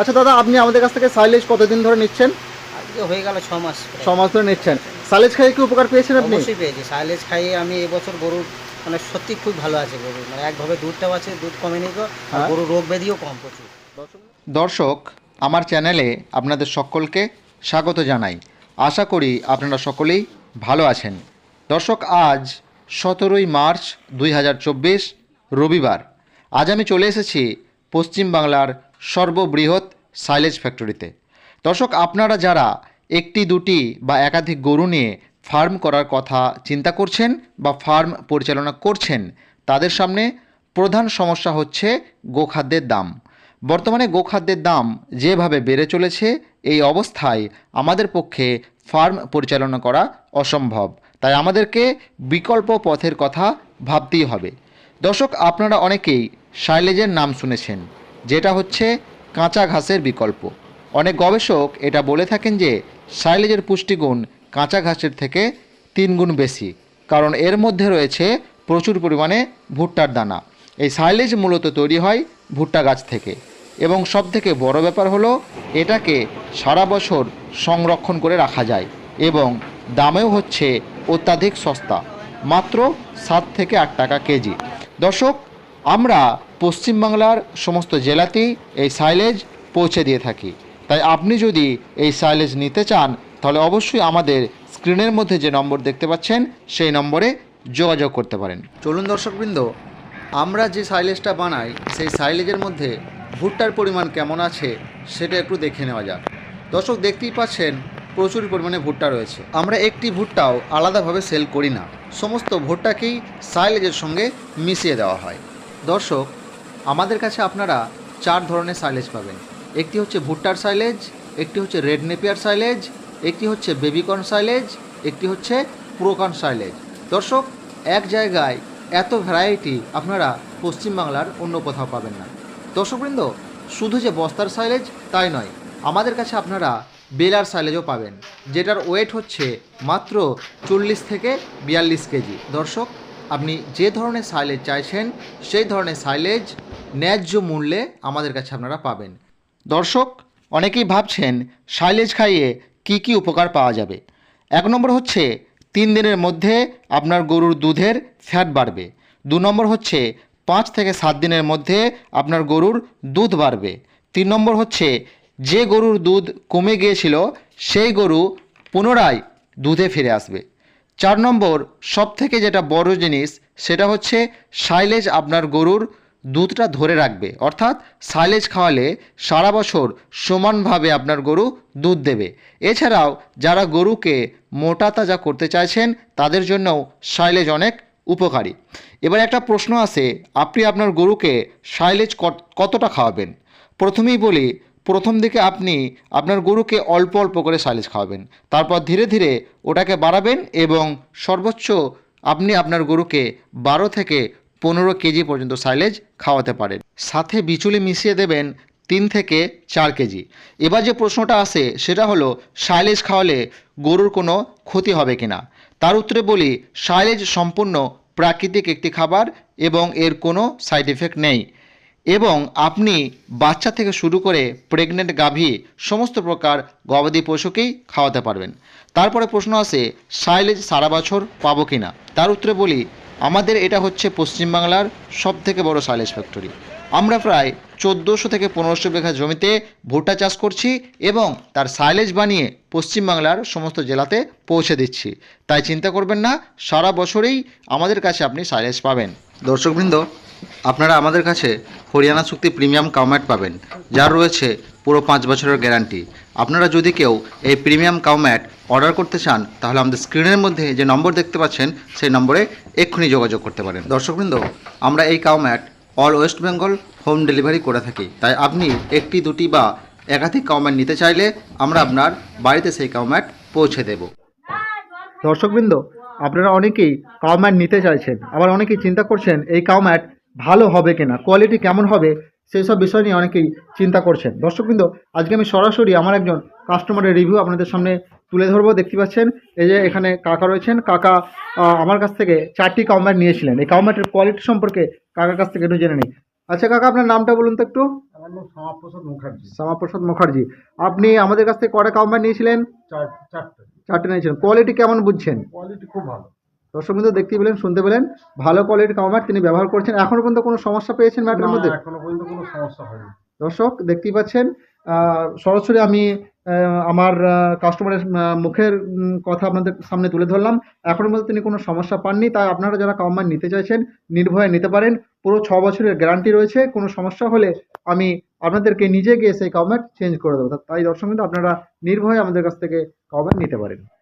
আচ্ছা দাদা আপনি আমাদের কাছ থেকে সাইলেজ কতদিন ধরে নিচ্ছেন? আজকে হয়ে গেল ছ মাস ছ মাস ধরে নিচ্ছেন। সাইলেজ খাইয়ে কি উপকার পেয়েছেন আপনি? অবশ্যই পেয়েছি। সাইলেজ খাইয়ে আমি এবছর গরুর মানে সত্যি খুব ভালো আছে গরু। মানে একভাবে দুধটাও আছে দুধ কমেনি তো আর হ্যাঁ। গরুর রোগ ব্যাধিও কম প্রচুর। দর্শক আমার চ্যানেলে আপনাদের সকলকে স্বাগত জানাই। আশা করি আপনারা সকলেই ভালো আছেন। দর্শক আজ সতেরোই মার্চ দুই হাজার চব্বিশ রবিবার। আজ আমি চলে এসেছি পশ্চিমবাংলার সর্ববৃহৎ সাইলেজ ফ্যাক্টরিতে দর্শক, আপনারা যারা একটি, দুটি বা একাধিক গরু নিয়ে ফার্ম করার কথা চিন্তা করছেন বা ফার্ম পরিচালনা করছেন, তাদের সামনে প্রধান সমস্যা হচ্ছে গোখাদ্যের দাম। বর্তমানে গোখাদ্যের দাম যেভাবে বেড়ে চলেছে, এই অবস্থায় আমাদের পক্ষে ফার্ম পরিচালনা করা অসম্ভব। তাই আমাদেরকে বিকল্প পথের কথা ভাবতেই হবে। দর্শক, আপনারা অনেকেই সাইলেজের নাম শুনেছেন। যেটা হচ্ছে কাঁচা ঘাসের বিকল্প। অনেক গবেষক এটা বলে থাকেন যে, সাইলেজের পুষ্টিগুণ কাঁচা ঘাসের থেকে তিন গুণ বেশি, কারণ এর মধ্যে রয়েছে প্রচুর পরিমাণে ভুট্টার দানা। এই সাইলেজ মূলত তৈরি হয় ভুট্টা গাছ থেকে। এবং সবথেকে বড় ব্যাপার হলো, এটাকে সারা বছর সংরক্ষণ করে রাখা যায় এবং দামেও হচ্ছে অত্যাধিক সস্তা, মাত্র সাত থেকে আট টাকা কেজি। দর্শক, আমরা পশ্চিমবাংলার সমস্ত জেলাতেই এই সাইলেজ পৌঁছে দিয়ে থাকি। তাই আপনি যদি এই সাইলেজ নিতে চান, তাহলে অবশ্যই আমাদের স্ক্রিনের মধ্যে যে নম্বর দেখতে পাচ্ছেন, সেই নম্বরে যোগাযোগ করতে পারেন। চলুন দর্শকবৃন্দ, আমরা যে সাইলেজটা বানাই, সেই সাইলেজের মধ্যে ভুট্টার পরিমাণ কেমন আছে, সেটা একটু দেখে নেওয়া যাক। দর্শক দেখতেই পাচ্ছেন, প্রচুর পরিমাণে ভুট্টা রয়েছে। আমরা একটি ভুট্টাও আলাদাভাবে সেল করি না। সমস্ত ভুট্টাকেই সাইলেজের সঙ্গে মিশিয়ে দেওয়া হয়। দর্শক আমাদের কাছে আপনারা চার ধরনের সাইলেজ পাবেন। একটি হচ্ছে ভুট্টার সাইলেজ একটি হচ্ছে রেড নেপিয়ার সাইলেজ একটি হচ্ছে বেবিকর্ন সাইলেজ একটি হচ্ছে প্রোকর্ন সাইলেজ দর্শক, এক জায়গায় এত ভ্যারাইটি আপনারা পশ্চিমবাংলার অন্য কোথাও পাবেন না। দর্শকবৃন্দ, শুধু যে বস্তার সাইলেজ তাই নয়, আমাদের কাছে আপনারা বেলার সাইলেজও পাবেন, যেটার ওয়েট হচ্ছে মাত্র চল্লিশ থেকে বিয়াল্লিশ কেজি। দর্শক, আপনি যে ধরনের সাইলেজ চাইছেন, সেই ধরনের সাইলেজ ন্যায্য মূল্যে আমাদের কাছে আপনারা পাবেন। দর্শক, অনেকেই ভাবছেন, সাইলেজ খাইয়ে কি কি উপকার পাওয়া যাবে? এক নম্বর হচ্ছে, তিন দিনের মধ্যে আপনার গরুর দুধের ফ্যাট বাড়বে। দু নম্বর হচ্ছে, পাঁচ থেকে সাত দিনের মধ্যে আপনার গরুর দুধ বাড়বে। তিন নম্বর হচ্ছে, যে গরুর দুধ কমে গিয়েছিল, সেই গরু পুনরায় দুধে ফিরে আসবে। চার নম্বর সব থেকে যেটা বড় জিনিস, সেটা হচ্ছে, সাইলেজ আপনার গরুর দুধটা ধরে রাখবে। অর্থাৎ সাইলেজ খাওয়ালে সারা বছর সমানভাবে আপনার গরু দুধ দেবে। এছাড়াও যারা গরুকে মোটা তাজা করতে চাইছেন, তাদের জন্যও সাইলেজ অনেক উপকারী। এবার একটা প্রশ্ন আসে আপনি আপনার গরুকে সাইলেজ কত- কতটা খাওয়াবেন? প্রথমেই বলি, প্রথম দিকে আপনি আপনার গরুকে অল্প অল্প করে সাইলেজ খাওয়াবেন। তারপর ধীরে ধীরে ওটাকে বাড়াবেন এবং সর্বোচ্চ আপনি আপনার গরুকে বারো থেকে পনেরো কেজি পর্যন্ত সাইলেজ খাওয়াতে পারেন। সাথে বিচুলি মিশিয়ে দেবেন তিন থেকে চার কেজি। এবার যে প্রশ্নটা আসে, সেটা হলো, সাইলেজ খাওয়ালে গরুর কোনো ক্ষতি হবে কিনা? তার উত্তরে বলি, সাইলেজ সম্পূর্ণ প্রাকৃতিক একটি খাবার এবং এর কোনো সাইড এফেক্ট নেই। এবং আপনি বাচ্চা থেকে শুরু করে প্রেগনেন্ট গাভী সমস্ত প্রকার গবাদি পশুকেই খাওয়াতে পারবেন। তারপরে প্রশ্ন আসে, সাইলেজ সারা বছর পাবো কি না তার উত্তরে বলি আমাদের এটা হচ্ছে পশ্চিমবাংলার সব থেকে বড় সাইলেজ ফ্যাক্টরি আমরা প্রায় চোদ্দোশো থেকে পনেরোশো বিঘা জমিতে ভুট্টা চাষ করছি এবং তার সাইলেজ বানিয়ে পশ্চিমবাংলার সমস্ত জেলাতে পৌঁছে দিচ্ছি। তাই চিন্তা করবেন না, সারা বছরেই আমাদের কাছে আপনি সাইলেজ পাবেন। দর্শকবৃন্দ, আপনারা আমাদের কাছে হরিয়ানা চুক্তি প্রিমিয়াম কাউম্যাট পাবেন, যার রয়েছে পুরো পাঁচ বছরের গ্যারান্টি। আপনারা যদি কেউ এই প্রিমিয়াম কাউম্যাট অর্ডার করতে চান, তাহলে আমাদের স্ক্রিনের মধ্যে যে নম্বর দেখতে পাচ্ছেন, সেই নম্বরে এক্ষুনি যোগাযোগ করতে পারেন। দর্শকবৃন্দ, আমরা এই cow mat all West Bengal home delivery করে থাকি। তাই আপনি একটি, দুটি বা একাধিক কাউম্যাট নিতে চাইলে আমরা আপনার বাড়িতে সেই কাউম্যাট পৌঁছে দেব। দর্শকবৃন্দ, আপনারা অনেকেই কাউম্যাট নিতে চাইছেন, আবার অনেকেই চিন্তা করছেন, এই কাউম্যাট ভালো হবে কিনা কোয়ালিটি কেমন হবে সেই সব বিষয় নিয়ে অনেকেই চিন্তা করছেন। দর্শকবৃন্দ আজকে আমি সরাসরি আমার একজন কাস্টমারের রিভিউ আপনাদের সামনে তুলে ধরবো। দেখতে পাচ্ছেন এই যে এখানে কাকা রয়েছেন। কাকা আমার কাছ থেকে চারটি কাউম্যাট নিয়েছিলেন। এই কাউম্যাটের কোয়ালিটি সম্পর্কে কাকার কাছ থেকে একটু জেনে নিই। আচ্ছা কাকা আপনার নামটা বলুন তো একটু। আমার আমার নাম শ্যামাপ্রসাদ মুখার্জি। শ্যামাপ্রসাদ মুখার্জি। আপনি আমাদের কাছ থেকে কটা কাউম্যাট নিয়েছিলেন? চারটে। চারটে নিয়েছিলেন। কোয়ালিটি কেমন বুঝছেন? কোয়ালিটি খুব ভালো। দর্শক বন্ধু দেখতে পেলেন শুনতে পেলেন। ভালো কোয়ালিটির কাউম্যাট তিনি ব্যবহার করছেন। এখনও পর্যন্ত কোনো সমস্যা পেয়েছেন ম্যাটের না, মধ্যে? এখনও পর্যন্ত কোনো সমস্যা হয়নি। দর্শক দেখতেই পাচ্ছেন সরাসরি আমি আমার কাস্টমারের মুখের কথা আপনাদের সামনে তুলে ধরলাম। এখনও পর্যন্ত তিনি কোনো সমস্যা পাননি তাই আপনারা যারা কাউমার নিতে চাইছেন নির্ভয়ে নিতে পারেন। পুরো ছ বছরের গ্যারান্টি রয়েছে। কোনো সমস্যা হলে আমি আপনাদেরকে নিজে গিয়ে সেই কাউমার চেঞ্জ করে দেবো। তাই দর্শক কিন্তু আপনারা নির্ভয়ে আমাদের কাছ থেকে কাউমার নিতে পারেন।